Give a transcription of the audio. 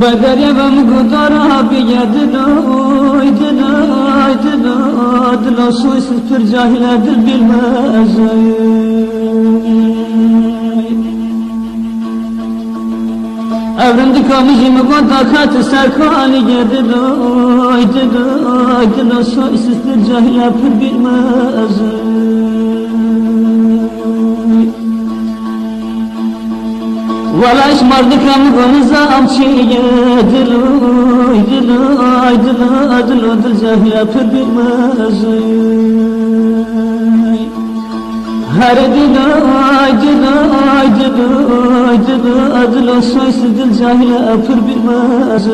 بدريم قدرها بيدنا يدنا يدنا دلا سويس في الجاهلة دل بالمزايا Evrendi kamışım konta katı serkali gedi doy doy doy soysuzdur cahil yapır bilmez Valla işmardı kamı konuza amçiye diloy diloy diloy diloy dil cahil yapır bilmez her dilay dilay dilay dilay dilay soysuz dil cahile apır bilmez